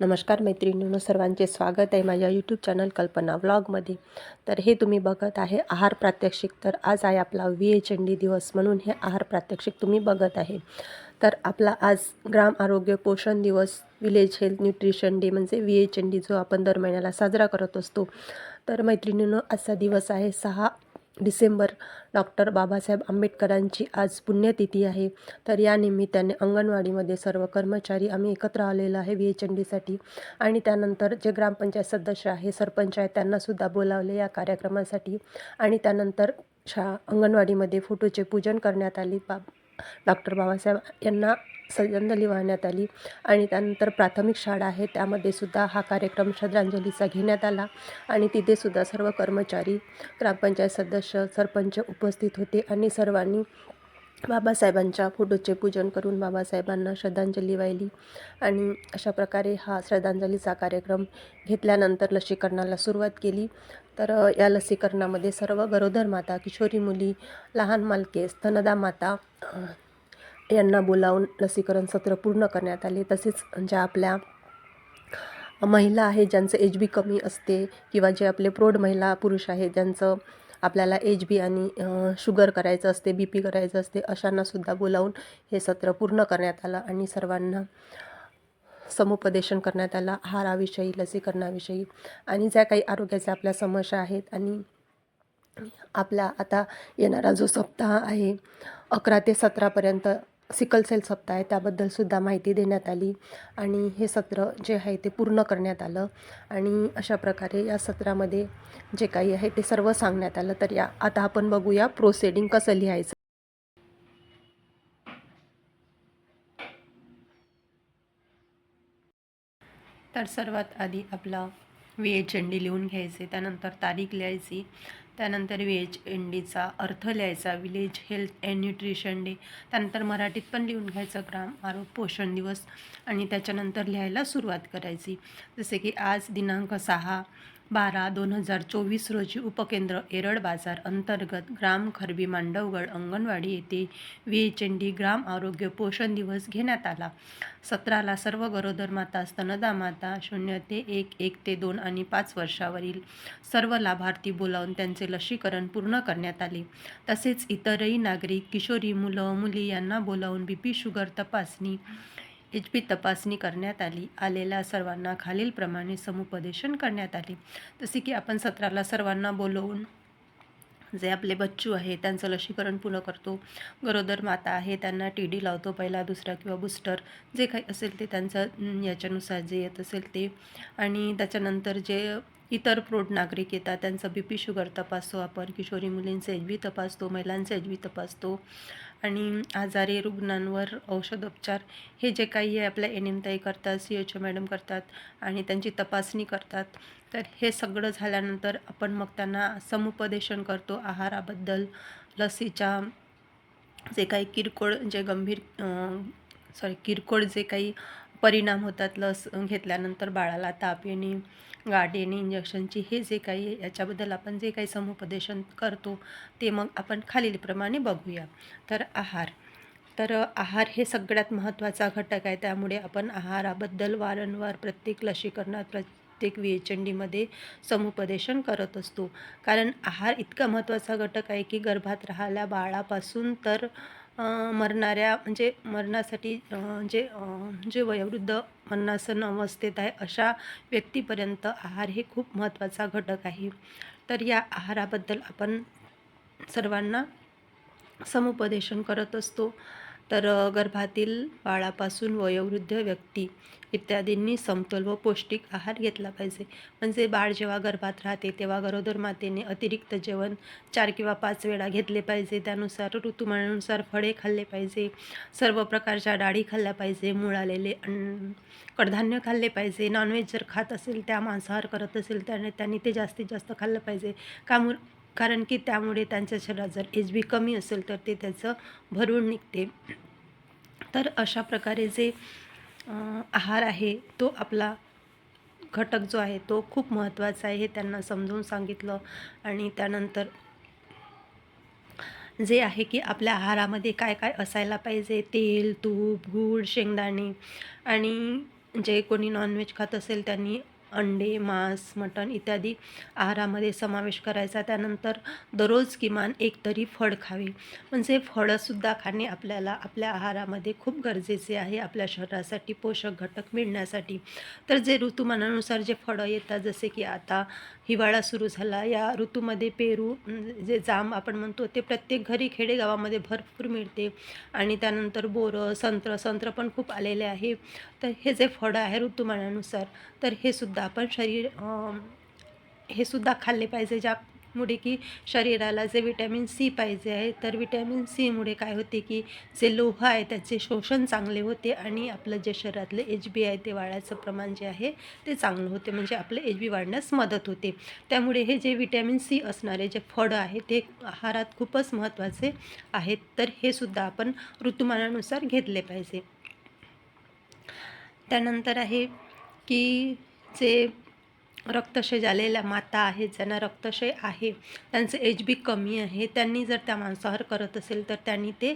नमस्कार मैत्रिणींनो सर्वांचे स्वागत आहे माझ्या यूट्यूब चॅनल कल्पना व्लॉगमध्ये तर हे तुम्ही बघत आहे आहार प्रात्यक्षिक. तर आज आहे आपला व्ही एच एन डी दिवस म्हणून हे आहार प्रात्यक्षिक तुम्ही बघत आहे. तर आपला आज ग्राम आरोग्य पोषण दिवस विलेज हेल्थ न्यूट्रिशन डे म्हणजे व्ही एच एन डी जो आपण दर महिन्याला साजरा करत असतो. तर मैत्रिणींनो आजचा दिवस आहे सहा डिसेंबर. डॉक्टर बाबासाहेब आंबेडकरांची आज पुण्यतिथी आहे. तर या निमित्ताने अंगणवाडीमध्ये सर्व कर्मचारी आम्ही एकत्र आलेलो आहे व्ही एच एन डीसाठी आणि त्यानंतर जे ग्रामपंचायत सदस्य आहे सरपंच आहे त्यांनासुद्धा बोलावले या कार्यक्रमासाठी. आणि त्यानंतर शा अंगणवाडीमध्ये फोटोचे पूजन करण्यात आले. बा डॉक्टर बाबासाहेब यांना श्रद्धांजली वाहण्यात आली आणि त्यानंतर प्राथमिक शाळा आहे. त्यामध्ये सुद्धा हा कार्यक्रम श्रद्धांजलीचा घेण्यात आला आणि तिथे सुद्धा सर्व कर्मचारी ग्रामपंचायत सदस्य सरपंच उपस्थित होते आणि सर्वांनी बाबासाहेबांच्या फोटोचे पूजन करून बाबासाहेबांना श्रद्धांजली वाहिली आणि अशा प्रकारे हा श्रद्धांजलीचा कार्यक्रम घेतल्यानंतर लसीकरणाला सुरुवात केली. तर या लसीकरणामध्ये सर्व गरोदर माता किशोरी मुली लहान मालके स्तनदा माता यांना बोलावून लसीकरण सत्र पूर्ण करण्यात आले. तसेच ज्या आपल्या महिला आहे ज्यांचं एज बी कमी असते किंवा जे आपले प्रौढ महिला पुरुष आहेत ज्यांचं आपल्याला एच बी आणि शुगर करायचं असते बी पी करायचं असते अशांनासुद्धा बोलावून हे सत्र पूर्ण करण्यात आलं आणि सर्वांना समुपदेशन करण्यात आलं. आहाराविषयी लसीकरणाविषयी आणि ज्या काही आरोग्याच्या आपल्या समस्या आहेत आणि आपला आता येणारा जो सप्ताह आहे अकरा ते सतरापर्यंत सिकल सेल सप्ताह आहे त्याबद्दलसुद्धा माहिती देण्यात आली आणि हे सत्र जे आहे ते पूर्ण करण्यात आलं. आणि अशा प्रकारे या सत्रामध्ये जे काही आहे ते सर्व सांगण्यात आलं. तर या आता आपण बघूया प्रोसेडिंग कसं लिहायचं. तर सर्वात आधी आपला वेळ एच लिहून घ्यायचे त्यानंतर तारीख लिहायची त्यानंतर व्हेज एच अर्थ लिहायचा village health and nutrition day. त्यानंतर मराठीत पण लिहून घ्यायचं ग्राम आरोग्य पोषण दिवस. आणि त्याच्यानंतर लिहायला सुरुवात करायची. जसे की आज दिनांक सहा बारा दोन हजार चोवीस रोजी उपकेंद्र एरड बाजार अंतर्गत ग्राम खरबी मांडवगड अंगणवाडी येथे व्ही ग्राम आरोग्य पोषण दिवस घेण्यात आला. सतराला सर्व गरोदर माता स्तनदा माता शून्य ते एक एक ते दोन आणि पाच वर्षावरील सर्व लाभार्थी बोलावून त्यांचे लसीकरण पूर्ण करण्यात आले. तसेच इतरही नागरिक किशोरी मुलं मुली यांना बोलावून बी पी शुगर तपासणी एच पी तपासणी करण्यात आली. आलेल्या सर्वांना खालीलप्रमाणे समुपदेशन करण्यात आले. जसे की आपण सत्राला सर्वांना बोलवून जे आपले बच्चू आहे त्यांचं लसीकरण पूर्ण करतो. गरोदर माता आहे त्यांना टी डी लावतो पहिला दुसरा किंवा बूस्टर जे काही असेल ते त्यांचं याच्यानुसार जे येत असेल ते. आणि त्याच्यानंतर जे इतर प्रौढ नागरिक येतात त्यांचं बी पी शुगर तपासतो आपण किशोरी मुलींचं एच बी तपासतो महिलांचं एच बी तपासतो आणि आजारी रुग्णांवर औषधोपचार हे जे काही आहे आपल्या एन करतात सी एच ओ मॅडम करतात आणि त्यांची तपासणी करतात. तर हे सगळं झाल्यानंतर आपण मग त्यांना समुपदेशन करतो आहाराबद्दल. लसीच्या जे काही किरकोळ जे गंभीर सॉरी किरकोळ जे काही परिणाम होतात लस घेतल्यानंतर बाळाला ताप येणे गाठ येणे इंजेक्शनची हे जे काही आहे, याच्याबद्दल आपण जे काही समुपदेशन करतो ते मग आपण खालीलप्रमाणे बघूया. तर आहार. तर आहार हे सगळ्यात महत्त्वाचा घटक आहे. त्यामुळे आपण आहाराबद्दल वारंवार प्रत्येक लसीकरणात प्रत्येक व्ही एच समुपदेशन करत असतो. कारण आहार इतका महत्त्वाचा घटक आहे की गर्भात राहिल्या बाळापासून तर मरणाऱ्या म्हणजे मरणासाठी जे जे वयोवृद्ध मरणासन अवस्थेत आहे अशा व्यक्तीपर्यंत आहार हे खूप महत्त्वाचा घटक आहे. तर या आहाराबद्दल आपण सर्वांना समुपदेशन करत असतो. तर गर्भातील बाळापासून वयोवृद्ध व्यक्ती इत्यादींनी समतोल व पौष्टिक आहार घेतला पाहिजे. म्हणजे बाळ जेव्हा गर्भात राहते तेव्हा गरोदर मातेने अतिरिक्त जेवण चार किंवा पाच वेळा घेतले पाहिजे. त्यानुसार ऋतुमानानुसार फळे खाल्ले पाहिजे. सर्व प्रकारच्या डाळी खाल्ल्या पाहिजे. मुळालेले अन्न कडधान्य खाल्ले पाहिजे. नॉनव्हेज जर खात असेल त्या मांसाहार करत असेल त्याने त्यांनी ते जास्तीत जास्त खाल्लं पाहिजे. कामूर कारण की त्यामुळे त्यांच्या शरीरात जर एच बी कमी असेल तर ते त्याचं भरून निघते. तर अशा प्रकारे जे आहार आहे तो आपला घटक जो आहे तो खूप महत्त्वाचा आहे हे त्यांना समजून सांगितलं. आणि त्यानंतर जे आहे की आपल्या आहारामध्ये काय काय असायला पाहिजे तेल तूप गूळ शेंगदाणे आणि जे कोणी नॉनव्हेज खात असेल त्यांनी अंडे मांस मटण इत्यादी आहारामध्ये समावेश करायचा. त्यानंतर दररोज किमान एक तरी फळ खावे. म्हणजे फळंसुद्धा खाणे आपल्याला आपल्या आहारामध्ये खूप गरजेचे आहे. आपल्या शरीरासाठी पोषक घटक मिळण्यासाठी. तर जे ऋतुमानानुसार जे फळं येतात जसे की आता हिवाळा सुरू झाला. या ऋतूमध्ये पेरू जे जांब आपण म्हणतो ते प्रत्येक घरी खेडेगावामध्ये भरपूर मिळते. आणि त्यानंतर बोरं संत्र संत्र पण खूप आलेले आहे. तर हे जे फळं आहे ऋतुमानानुसार तर हे सुद्धा आपण शरीर हे सुद्धा खाल्ले पाहिजे ज्यामुळे की शरीराला जे विटॅमिन सी पाहिजे आहे तर विटॅमिन सीमुळे काय होते की जे लोह आहे त्याचे शोषण चांगले होते आणि आपलं जे शरीरातलं एच बी आहे ते वाढायचं प्रमाण जे आहे ते चांगलं होते म्हणजे आपलं एच बी वाढण्यास मदत होते. त्यामुळे हे जे विटॅमिन सी असणारे जे फळं आहे ते आहारात खूपच महत्त्वाचे आहेत तर हे सुद्धा आपण ऋतुमानानुसार घेतले पाहिजे. त्यानंतर आहे की जे रक्तक्षय झालेल्या माता आहेत ज्यांना रक्तक्षय आहे त्यांचं एच बी कमी आहे त्यांनी जर त्या मांसाहार करत असेल तर त्यांनी ते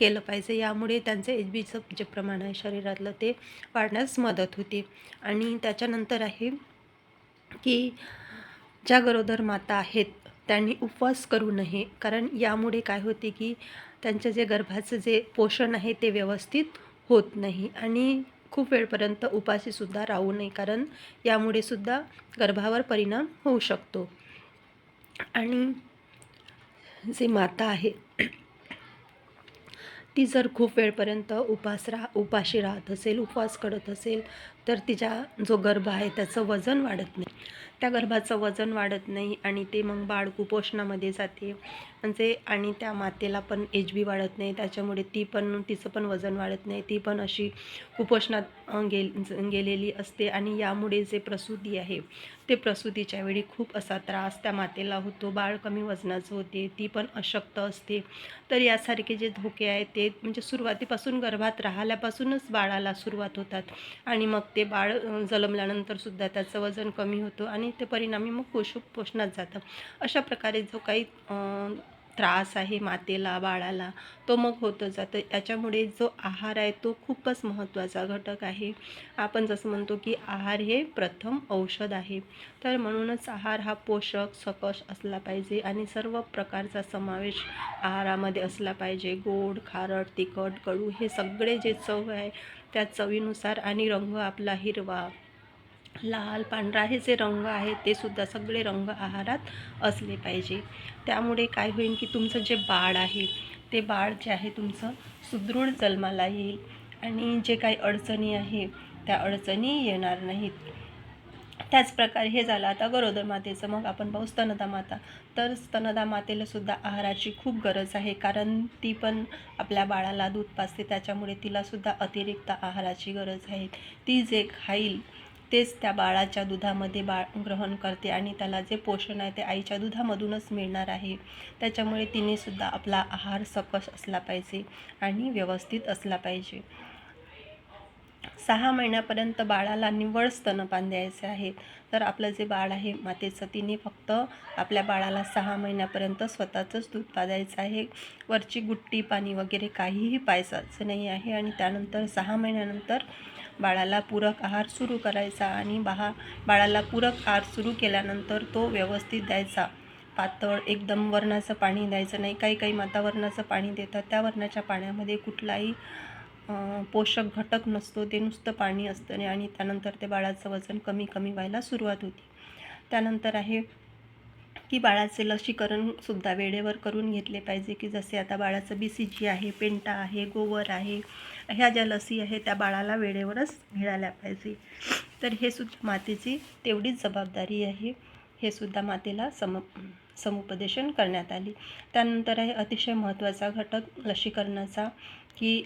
केलं पाहिजे. यामुळे त्यांचं एच बीचं जे प्रमाण आहे शरीरातलं ते वाढण्यास मदत होते. आणि त्याच्यानंतर आहे की ज्या गरोदर माता आहेत त्यांनी उपवास करू नये. कारण यामुळे काय होते की त्यांचं जे गर्भाचं जे पोषण आहे ते व्यवस्थित होत नाही. आणि खूप वेळपर्यंत उपाशीसुद्धा राहू नये कारण यामुळे सुद्धा गर्भावर परिणाम होऊ शकतो. आणि जे माता आहे ती जर खूप वेळपर्यंत उपास राह उपाशी राहत असेल उपवास करत असेल तर तिच्या जो गर्भ आहे त्याचं वजन वाढत नाही. त्या गर्भाचं वजन वाढत नाही आणि ते मग बाळ कुपोषणामध्ये जाते. म्हणजे आणि त्या मातेला पण एच बी वाढत नाही. त्याच्यामुळे ती पण तिचं पण वजन वाढत नाही. ती पण अशी कुपोषणात गे गेल ज- गेलेली असते. आणि यामुळे जे प्रसूती आहे ते प्रसूतीच्या वेळी खूप असा त्रास त्या मातेला होतो. बाळ कमी वजनाचं होते. ती पण अशक्त असते. तर यासारखे जे धोके आहेत ते म्हणजे सुरुवातीपासून गर्भात राहिल्यापासूनच बाळाला सुरुवात होतात. आणि मग ते बाळ अं, सुद्धा त्याचं वजन कमी होतं आणि ते परिणामी मग पोष पोषणात जातं. अशा प्रकारे जो काही त्रास आहे मातेला बाळाला तो मग होतं जातं. याच्यामुळे जो आहार आहे तो खूपच महत्त्वाचा घटक आहे. आपण जसं म्हणतो की आहार हे प्रथम औषध आहे. तर म्हणूनच आहार हा पोषक सकस असला पाहिजे आणि सर्व प्रकारचा समावेश आहारामध्ये असला पाहिजे. गोड खारट तिखट कडू हे सगळे जे चव आहे त्या चवीनुसार आणि रंग आपला हिरवा लाल पांढरा हे जे रंग आहेत ते सुद्धा सगळे रंग आहारात असले पाहिजे. त्यामुळे काय होईल की तुमचं जे बाळ आहे ते बाळ जे आहे तुमचं सुदृढ जन्माला येईल आणि जे काही अडचणी आहे त्या अडचणी येणार नाहीत. त्याचप्रकारे हे झालं आता गरोदर मातेचं. मग आपण पाहू स्तनदा माता. तर स्तनदा मातेला सुद्धा आहाराची खूप गरज आहे कारण ती पण आपल्या बाळाला दूध पाजते त्याच्यामुळे तिला सुद्धा अतिरिक्त आहाराची गरज आहे. ती जे खाईल तेच त्या बाळाच्या दुधामध्ये बाळ ग्रहण करते आणि त्याला जे पोषण आहे ते आईच्या दुधामधूनच मिळणार आहे. त्याच्यामुळे तिनेसुद्धा आपला आहार सकस असला पाहिजे आणि व्यवस्थित असला पाहिजे. सहा महिन्यापर्यंत बाळाला निव्वळ स्तनपान द्यायचे आहे. तर आपलं जे बाळ आहे मातेचं तिने फक्त आपल्या बाळाला सहा महिन्यापर्यंत स्वतःचंच दूध पाजायचं आहे. वरची गुट्टी पाणी वगैरे काहीही पायसाचं नाही आहे आणि त्यानंतर सहा महिन्यानंतर बाळाला पूरक आहार सुरू करायचा आणि बाहा बाळाला पूरक आहार सुरू केल्यानंतर तो व्यवस्थित द्यायचा. पातळ एकदम वरणाचं पाणी द्यायचं नाही. काही काही माता वरणाचं पाणी देतात. त्या वरणाच्या पाण्यामध्ये कुठलाही पोषक घटक नसतो. ते नुसतं पाणी असतं आणि त्यानंतर ते बाळाचं वजन कमी कमी व्हायला सुरुवात होती. त्यानंतर आहे की बाळाचे लसीकरणसुद्धा वेळेवर करून घेतले पाहिजे की जसे आता बाळाचं बी सी जी आहे पेंटा आहे गोवर आहे ह्या ज्या लसी आहे त्या बाळाला वेळेवरच मिळाल्या पाहिजे. तर हे सुद्धा मातेची तेवढीच जबाबदारी आहे. हे सुद्धा मातेला सम समुपदेशन करण्यात आली. त्यानंतर आहे अतिशय महत्त्वाचा घटक लसीकरणाचा की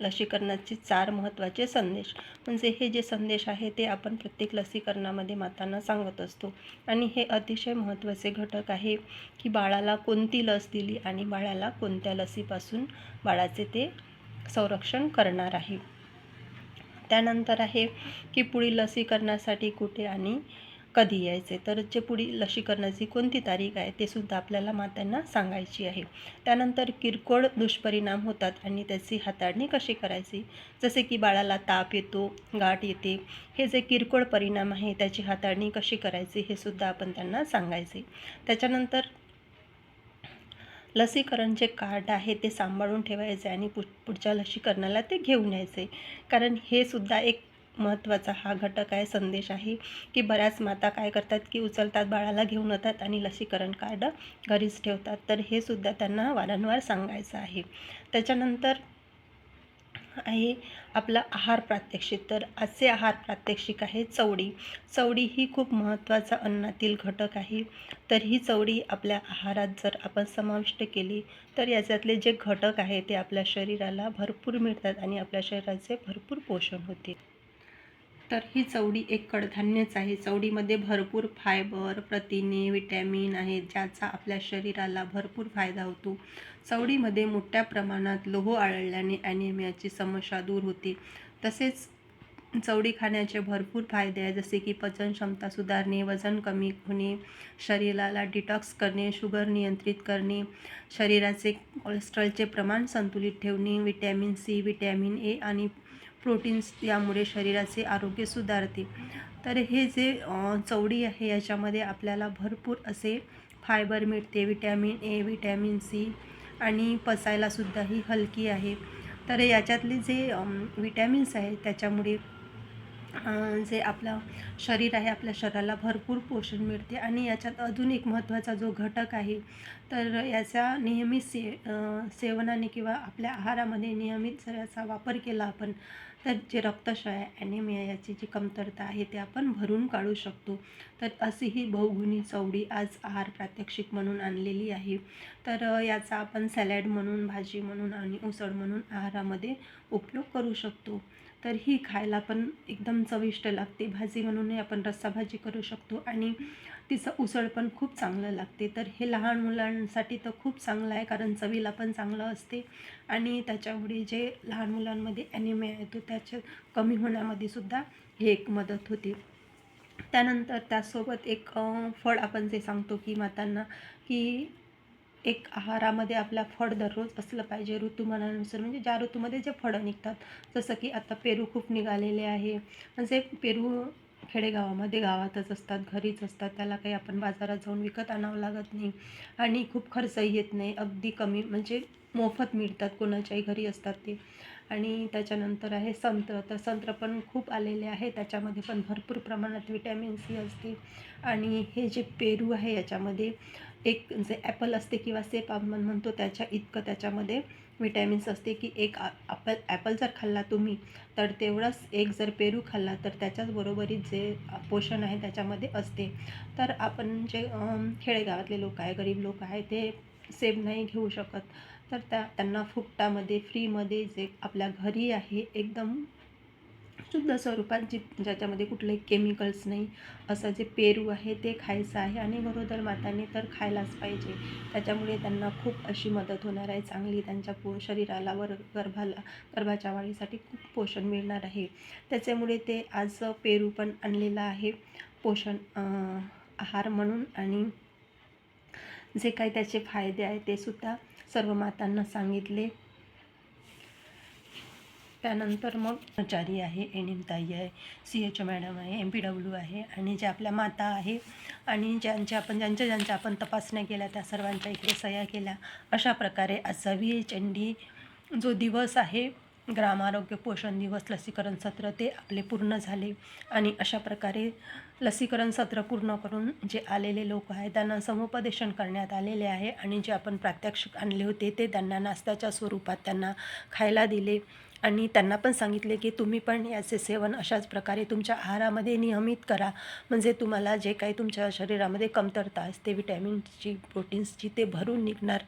लसीकरणाचे चार महत्त्वाचे संदेश. म्हणजे हे जे संदेश आहे ते आपण प्रत्येक लसीकरणामध्ये मातांना सांगत असतो. आणि हे अतिशय महत्त्वाचे घटक आहे की बाळाला कोणती लस दिली आणि बाळाला कोणत्या लसीपासून बाळाचे ते संरक्षण करणार आहे. त्यानंतर आहे की पुढील लसीकरणासाठी कुठे आणि कधी यायचे? तर जे पुढी लसीकरणाची कोणती तारीख आहे? ते सुद्धा आपल्याला मातांना सांगायची आहे. त्यानंतर किरकोळ दुष्परिणाम होतात आणि त्याची हाताळणी कशी करायची? जसे की बाळाला ताप येतो गाठ येते हे जे किरकोळ परिणाम आहे त्याची हाताळणी कशी करायची हे सुद्धा आपण त्यांना सांगायचे. त्याच्यानंतर लसीकरण जे कार्ड आहे ते सांभाळून ठेवायचे आणि पु पुढच्या लसीकरणाला ते घेऊन यायचे. कारण हे सुद्धा एक महत्त्वाचा हा घटक आहे संदेश आहे की बऱ्याच माता काय करतात की उचलतात बाळाला घेऊन येतात आणि लसीकरण कार्ड घरीच ठेवतात. तर हे सुद्धा त्यांना वारंवार सांगायचं आहे. त्याच्यानंतर आहे आपला आहार प्रात्यक्षिक. तर असे आहार प्रात्यक्षिक आहे चवडी चवडी ही खूप महत्त्वाचा अन्नातील घटक आहे. तर ही चवडी आपल्या आहारात जर आपण समाविष्ट केली तर याच्यातले जे घटक आहे ते आपल्या शरीराला भरपूर मिळतात आणि आपल्या शरीराचे भरपूर पोषण होते. तर ही चवडी एक कडधान्यच आहे. चवडीमध्ये भरपूर फायबर प्रथिने विटॅमिन आहेत ज्याचा आपल्या शरीराला भरपूर फायदा होतो. चवडीमध्ये मोठ्या प्रमाणात लोह आढळल्याने ॲनिमियाची समस्या दूर होते. तसेच चवडी खाण्याचे भरपूर फायदे आहेत जसे की पचन क्षमता सुधारणे वजन कमी होणे शरीराला डिटॉक्स करणे शुगर नियंत्रित करणे शरीराचे कोलेस्ट्रॉलचे प्रमाण संतुलित ठेवणे विटॅमिन सी विटॅमिन ए आणि प्रोटीन्स यामुळे शरीराचे आरोग्य सुधारते. तर हे जे चवडी आहे याच्यामध्ये आपल्याला भरपूर असे फायबर मिळते विटॅमिन ए विटॅमिन सी आणि पचायलासुद्धा ही हलकी आहे. तर याच्यातले जे विटॅमिन्स आहेत त्याच्यामुळे जे आपलं शरीर आहे आपल्या शरीराला भरपूर पोषण मिळते आणि याच्यात अजून एक महत्त्वाचा जो घटक आहे तर याचा नियमित से सेवनाने किंवा आपल्या आहारामध्ये नियमित जर याचा वापर केला आपण तर जे रक्तक्षय ॲनिमिया याची जी कमतरता आहे ते आपण भरून काढू शकतो. तर अशी ही बहुगुणी चवडी आज आहार प्रात्यक्षिक म्हणून आणलेली आहे. तर याचा आपण सॅलॅड म्हणून भाजी म्हणून आणि उसळ म्हणून आहारामध्ये उपयोग करू शकतो. तर ही खायला पण एकदम चविष्ट लागते. भाजी म्हणूनही आपण रस्सा भाजी करू शकतो आणि तिचं उसळ पण खूप चांगलं लागते. तर हे लहान मुलांसाठी तर खूप चांगलं आहे कारण चवीला पण चांगलं असते आणि त्याच्यामुळे जे लहान मुलांमध्ये ॲनिमिया येतो त्याच्या कमी होण्यामध्ये सुद्धा हे एक मदत होते. त्यानंतर त्यासोबत एक फळ आपण जे सांगतो की मातांना की एक आहारामध्ये आपला फळ दररोज असलं पाहिजे. ऋतुमानानुसार म्हणजे ज्या ऋतूमध्ये जे फळं निघतात जसं की आता पेरू खूप निघालेले आहे. म्हणजे पेरू खेडेगावामध्ये गावातच असतात घरीच असतात. त्याला काही आपण बाजारात जाऊन विकत आणावं लागत नाही. आणि खूप खर्चही येत नाही. अगदी कमी म्हणजे मोफत मिळतात. कोणाच्याही घरी असतात ते. आणि त्याच्यानंतर आहे संत्र तर संत्र पण खूप आलेले आहे. त्याच्यामध्ये पण भरपूर प्रमाणात विटॅमिन सी असते. आणि हे जे पेरू आहे याच्यामध्ये एक जे ॲपल असते किंवा सेप आपण म्हणतो त्याच्या इतकं त्याच्यामध्ये विटॅमिन्स असते की एक ॲपल ॲपल जर खाल्ला तुम्ही तर तेवढंच एक जर पेरू खाल्ला तर त्याच्याच बरोबरीत जे पोषण आहे त्याच्यामध्ये असते. तर आपण जे खेडेगावातले लोक आहे गरीब लोक आहे ते सेब नाही घेऊ शकत. तर त्या त्यांना फुकटामध्ये फ्रीमध्ये जे आपल्या घरी आहे एकदम शुद्ध स्वरूपात जी ज्याच्यामध्ये कुठले केमिकल्स नाही असं जे पेरू आहे ते खायचं आहे आणि गरोदर माताने तर खायलाच पाहिजे. त्याच्यामुळे त्यांना खूप अशी मदत होणार आहे चांगली त्यांच्या पो शरीराला वर गर्भाला गर्भाच्या वाढीसाठी खूप पोषण मिळणार आहे. त्याच्यामुळे ते आज पेरू पण आणलेलं आहे पोषण आहार म्हणून आणि जे काही त्याचे फायदे आहे ते सुद्धा सर्व मातांना सांगितले. त्यानंतर मग कर्मचारी आहे एन एम ताई आहे सी एच ओ मॅडम आहे एम पी डब्ल्यू आहे आणि ज्या आपल्या माता आहे आणि ज्यांच्या आपण ज्यांच्या ज्यांच्या आपण तपासण्या केल्या त्या सर्वांच्या इकडे सह्या केल्या. अशा प्रकारे असावी चंडी एच एन डी जो दिवस आहे ग्राम आरोग्य पोषण दिवस लसीकरण सत्र ते आपले पूर्ण झाले. आणि अशा प्रकारे लसीकरण सत्र पूर्ण करून जे आलेले लोक आहेत त्यांना समुपदेशन करण्यात आलेले आहे. आणि जे आपण प्रात्यक्षिक आणले होते ते त्यांना नाश्त्याच्या स्वरूपात त्यांना खायला दिले. आणि त्यांना पण सांगितले की तुम्ही पण याचे सेवन अशाच प्रकारे तुमच्या आहारामध्ये नियमित करा. म्हणजे तुम्हाला जे काही तुमच्या शरीरामध्ये कमतरता असते विटॅमिन्सची प्रोटीन्सची ते भरून निघणार.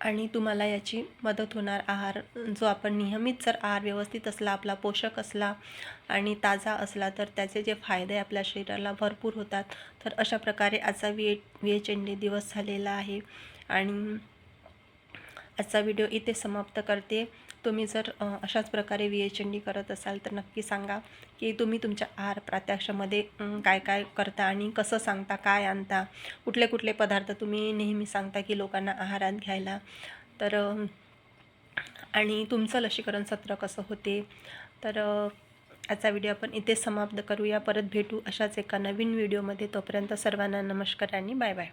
आणि तुम्हाला याची मदत होणार आहार जो आपण नियमित जर आहार व्यवस्थित असला आपला पोषक असला आणि ताजा असला तर त्याचे जे फायदे आपल्या शरीराला भरपूर होतात. तर अशा प्रकारे आजचा V V H N D दिवस झालेला आहे. आणि आजचा व्हिडिओ इथे समाप्त करते. तुम्ही जर अशाच प्रकारे व्ही एच एन डी करत असाल तर नक्की सांगा की तुम्ही तुमच्या आहार प्रात्याक्षामध्ये काय काय करता आणि कसं सांगता काय आणता? कुठले कुठले पदार्थ तुम्ही नेहमी सांगता की लोकांना आहारात घ्यायला? तर आणि तुमचं लसीकरण सत्र कसं होते? तर आजचा व्हिडिओ आपण इथे समाप्त करूया. परत भेटू अशाच एका नवीन व्हिडिओमध्ये. तोपर्यंत सर्वांना नमस्कार आणि बाय बाय.